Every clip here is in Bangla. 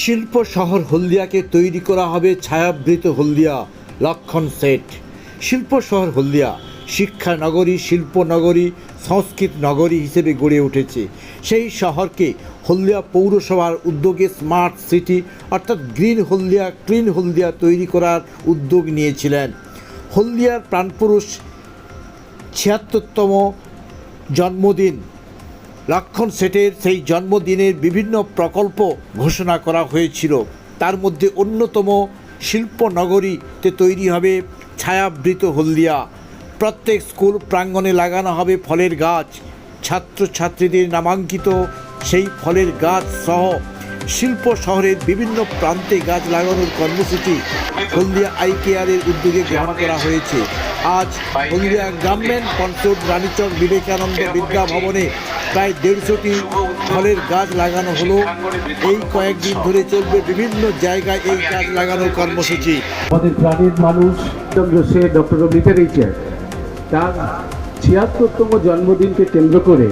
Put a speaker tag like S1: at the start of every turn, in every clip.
S1: শিল্প শহর হলদিয়াকে তৈরি করা হবে ছায়াবৃত হলদিয়া লক্ষণ সেট। শিল্প শহর হলদিয়া শিক্ষা নগরী, শিল্প নগরী, সংস্কৃত নগরী হিসেবে গড়ে উঠেছে। সেই শহরকে হলদিয়া পৌরসভার উদ্যোগে স্মার্ট সিটি অর্থাৎ গ্রিন হলদিয়া, ক্লিন হলদিয়া তৈরি করার উদ্যোগ নিয়েছিলেন। হলদিয়ার প্রাণপুরুষ ছিয়াত্তরতম জন্মদিন লক্ষণ সেটের সেই জন্মদিনের বিভিন্ন প্রকল্প ঘোষণা করা হয়েছিল। তার মধ্যে অন্যতম শিল্প নগরীতে তৈরি হবে ছায়াবৃত হলদিয়া। প্রত্যেক স্কুল প্রাঙ্গণে লাগানো হবে ফলের গাছ। ছাত্রছাত্রীদের নামাঙ্কিত সেই ফলের গাছ সহ শিল্প শহরের বিভিন্ন প্রান্তে গাছ লাগানোর কর্মসূচি হলদিয়া আই কেয়ারের উদ্যোগে গ্রহণ করা হয়েছে। আজ হলদিয়া গ্রামীণ পঞ্চট রানীচক বিবেকানন্দ বিদ্যা ভবনে প্রায় দেড়শোটি ফলের গাছ লাগানো হলো। এই কয়েকদিন ধরে চলবে বিভিন্ন জায়গায় এই গাছ লাগানোর কর্মসূচি।
S2: আমাদের প্রাণীর মানুষ সে ডক্টর লিটারেচার তার ছিয়াত্তরতম জন্মদিনকে কেন্দ্র করে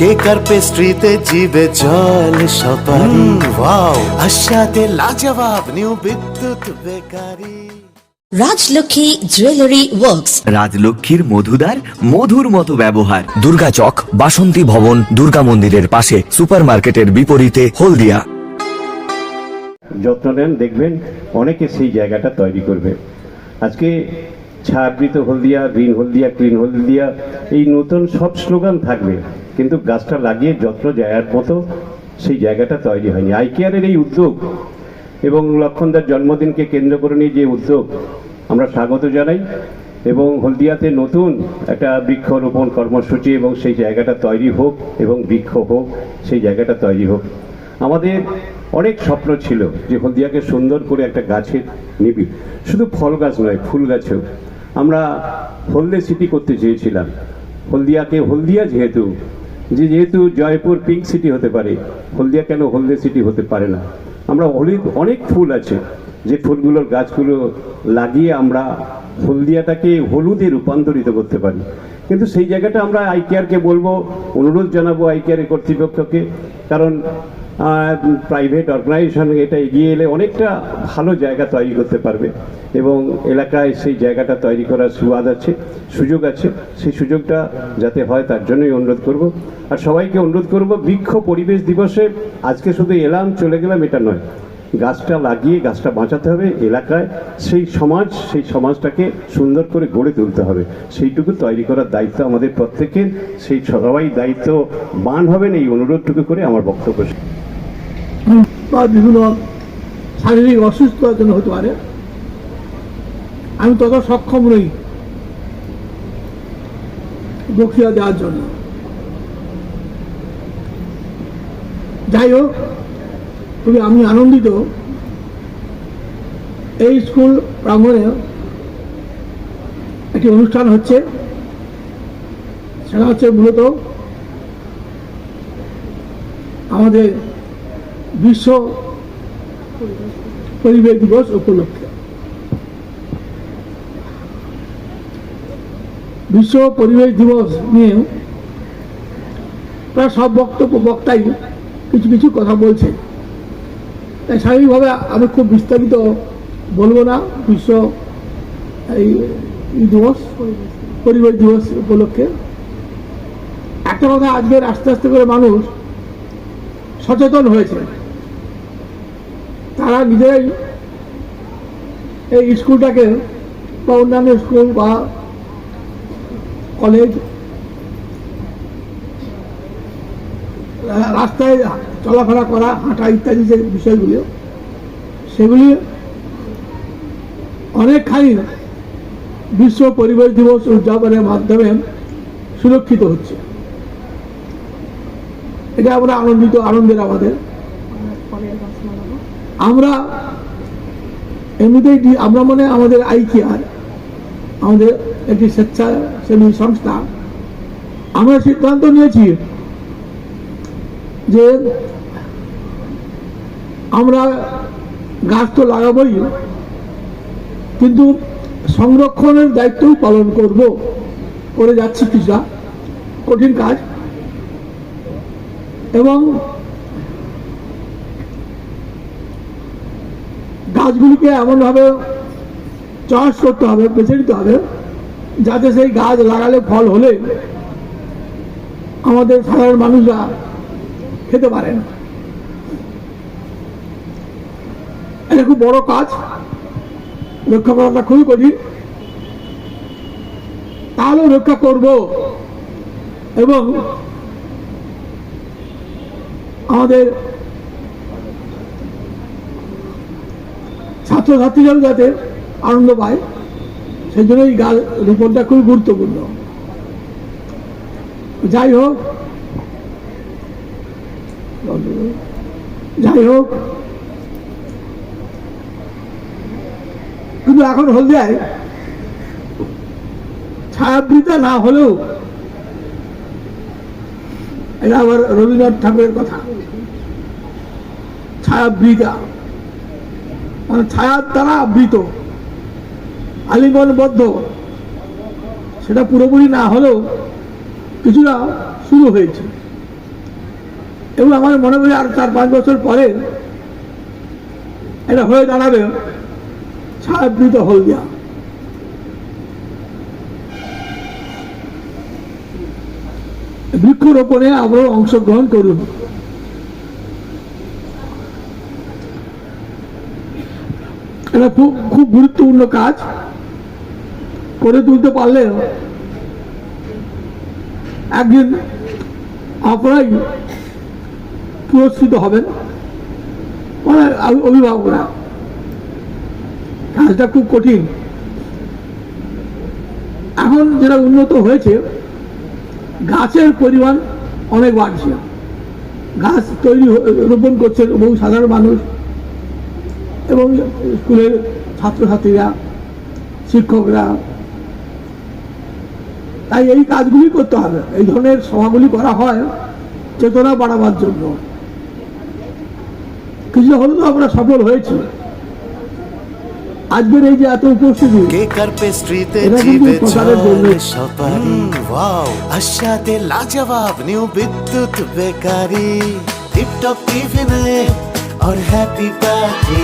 S3: কেক আর পেস্ট্রিতে জিবে জল সপারি ওয়াও আশাতে লাজবাব new Bidyut bakery.
S4: Rajlakshmi jewellery works.
S5: রাজলক্ষ্মীর মধুদার মধুর মতো ব্যবহার।
S6: দুর্গা চক বাসন্তী ভবন দুর্গা মন্দিরের পাশে সুপারমার্কেটের বিপরীতে হলদিয়া।
S2: যত্ন নেন দেখবেন অনেকে সেই জায়গাটা তৈরি করবে। আজকে ছায়াবৃত হলদিয়া গ্রিন হলদিয়া ক্লিন হলদিয়া এই নতুন সব স্লোগান থাকবে। কিন্তু গাছটা লাগিয়ে যত্ন যাওয়ার মতো সেই জায়গাটা তৈরি হয়নি। আই কেয়ারের এই উদ্যোগ এবং লক্ষণদার জন্মদিনকে কেন্দ্র করে নিয়ে যে উদ্যোগ, আমরা স্বাগত জানাই এবং হলদিয়াতে নতুন একটা বৃক্ষরোপণ কর্মসূচি এবং সেই জায়গাটা তৈরি হোক এবং বৃক্ষ হোক, সেই জায়গাটা তৈরি হোক। আমাদের অনেক স্বপ্ন ছিল যে হলদিয়াকে সুন্দর করে একটা গাছের নিবি। শুধু ফল গাছ নয়, ফুল গাছেও। আমরা হলদে সিটি করতে চেয়েছিলাম। হলদিয়াকে হলদিয়া যেহেতু যে যেহেতু জয়পুর পিঙ্ক সিটি হতে পারে, হলদিয়া কেন হলদে সিটি হতে পারে না? আমরা হলুদ অনেক ফুল আছে। যে ফুলগুলোর গাছগুলো লাগিয়ে আমরা হলদিয়াটাকে হলুদে রূপান্তরিত করতে পারি। কিন্তু সেই জায়গাটা আমরা আই কেয়ারকে বলব, অনুরোধ জানাব আই কেয়ারের কর্তৃপক্ষকে। কারণ প্রাইভেট অর্গানাইজেশন এটা এগিয়ে এলে অনেকটা ভালো জায়গা তৈরি করতে পারবে। এবং এলাকায় সেই জায়গাটা তৈরি করার সুবাদ আছে, সুযোগ আছে। সেই সুযোগটা যাতে হয় তার জন্যই অনুরোধ করব। আর সবাইকে অনুরোধ করব, বৃক্ষ পরিবেশ দিবসে আজকে শুধু এলাম, চলে গেলাম, এটা নয়। গাছটা লাগিয়ে, গাছটা বাঁচাতে হবে। এলাকায় সেই সমাজ, সেই সমাজটাকে সুন্দর করে গড়ে তুলতে হবে। সেইটুকু তৈরি করার দায়িত্ব আমাদের প্রত্যেকের। সেই সবাই দায়িত্ব বান হবেন এই অনুরোধটুকু করে আমার বক্তব্য।
S7: বা বিভিন্ন শারীরিক অসুস্থতার জন্য হতে পারে। আমি তত সক্ষম নই বক্তৃতা দেওয়ার জন্য। যাই হোক খুবই আমি আনন্দিত এই স্কুল প্রাঙ্গণে একটি অনুষ্ঠান হচ্ছে। সেটা হচ্ছে মূলত আমাদের বিশ্ব পরিবেশ দিবস উপলক্ষে। বিশ্ব পরিবেশ দিবস নিয়ে প্রায় সব বক্তব্য, বক্তাই কিছু কিছু কথা বলছে। তাই স্বাভাবিকভাবে আমি খুব বিস্তারিত বলব না। বিশ্ব এই দিবস, পরিবেশ দিবস উপলক্ষে। একটা কথা আজকের আস্তে আস্তে করে মানুষ সচেতন হয়েছে। তারা নিজেরাই এই স্কুলটাকে বা অন্যান্য স্কুল বা কলেজ, রাস্তায় চলাফেরা করা, হাঁটা ইত্যাদি যে বিষয়গুলি, সেগুলি অনেকখানি বিশ্ব পরিবেশ দিবস উদযাপনের মাধ্যমে সুরক্ষিত হচ্ছে। এটা আমরা আনন্দিত, আনন্দের আমাদের। আমরা এমনিতেই আমরা মনে আমাদের আইকিআর, আমাদের একটি স্বেচ্ছাসেবী সংস্থা, আমরা সিদ্ধান্ত নিয়েছি যে আমরা গাছ তো লাগাবই, কিন্তু সংরক্ষণের দায়িত্বও পালন করব, করে যাচ্ছি কিছুটা কঠিন কাজ। এবং গাছগুলিকে এমনভাবে চয়েস করতে হবে, বেছে নিতে হবে, যাতে সেই গাছ লাগালে ফল হলে আমাদের সাধারণ মানুষরা খেতে পারেন এটা খুব বড় কাজ। রক্ষা করাটা খুবই কঠিন। তাহলেও রক্ষা করব এবং আমাদের ছাত্রছাত্রীরাও যাতে আনন্দ পায় সেই জন্য এই গাছ রোপণটা খুবই গুরুত্বপূর্ণ। যাই হোক যাই হোক, কিন্তু এখন হলদিয়ায় ছায়াবৃতা না হলেও এটা আবার রবীন্দ্রনাথ ঠাকুরের কথা। ছায়াবৃতা। মানে ছায়ার দ্বারা আবৃত। আলিঙ্গনবদ্ধ। সেটা পুরোপুরি না হলেও কিছুটা শুরু হয়েছে। এবং আমার মনে করি আর চার পাঁচ বছর পরে এটা হয়ে দাঁড়াবে ছায়াবৃত হলদিয়া। বৃক্ষরোপণে আমরা অংশগ্রহণ করুন। এটা খুব খুব গুরুত্বপূর্ণ কাজ করে তুলতে পারলে একদিন আপনারাই পুরস্কৃত হবেন। অভিভাবকরা। কাজটা খুব কঠিন। এখন যেটা উন্নত হয়েছে, গাছের পরিমাণ অনেক বাড়ছে। গাছ তৈরি রোপণ করছেন বহু সাধারণ মানুষ। এবং স্কুলের ছাত্রছাত্রীরা শিক্ষকরা তাই এই কাজগুলি করতে হবে এই ধরনের সভাগুলি করা হয় চেতনা বাড়াবার জন্য কিছু হলে তো আমরা সফল হয়েছি আজকের এই যে এত উপস্থিতি
S3: কেকার পেস্ট্রিতে
S7: এটা কিন্তু
S3: জিবে
S7: প্রসাদের জন্য।
S3: জল সপারি ওয়াও আশাতে লাজবাব নিউ বিদ্যুৎ বেকারি টিপটপ টিফিনে और हैप्पी पार्टी